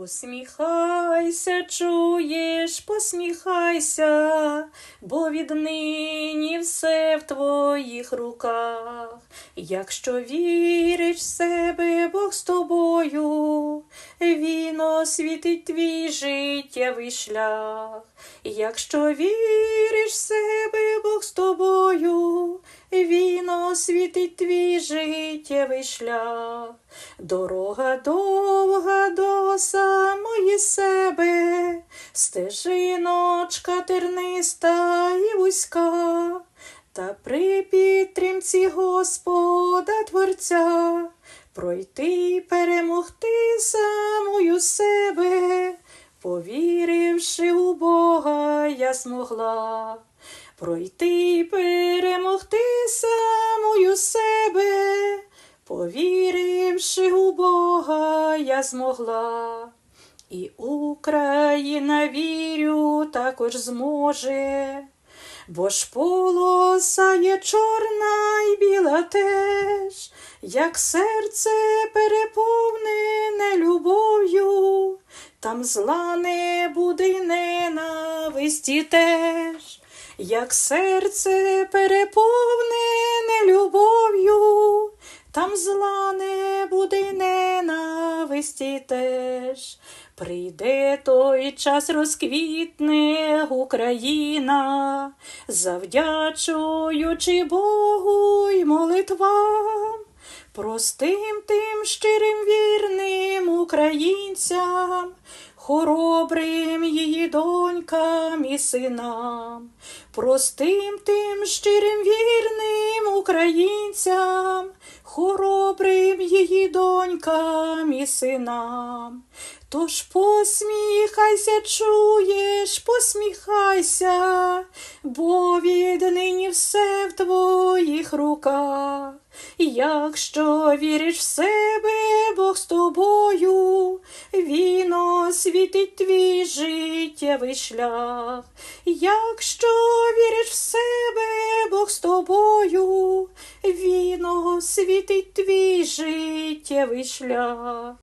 Посміхайся, чуєш, посміхайся, бо віднині все в твоїх руках. Якщо віриш в себе, Бог з тобою, Він освітить твій життєвий шлях. Якщо віриш в себе, Бог з тобою, Він освітить твій життєвий шлях. Дорога довга до самої себе, стежиночка терниста і вузька, та при підтримці Господа Творця пройти й перемогти самою себе, повіривши у Бога, я змогла. Пройти й перемогти самою себе, повіривши у Бога, я змогла. І Україна, вірю, також зможе, бо ж полоса є чорна й біла теж, як серце переповнене любов'ю, там зла не буде й ненависті теж, як серце переповнене любов'ю, там зла теж. Прийде той час розквітне Україна, завдячуючи Богу й молитвам, простим тим щирим вірним українцям, хоробрим її донькам і синам, простим тим щирим вірним українцям, хоробрим синам. Тож посміхайся, чуєш, посміхайся, бо віднині все в твоїх руках. Якщо віриш в себе, Бог з тобою, Він освітить твій життєвий шлях. Якщо віриш в себе, Бог з тобою, Він освітить твій життєвий шлях.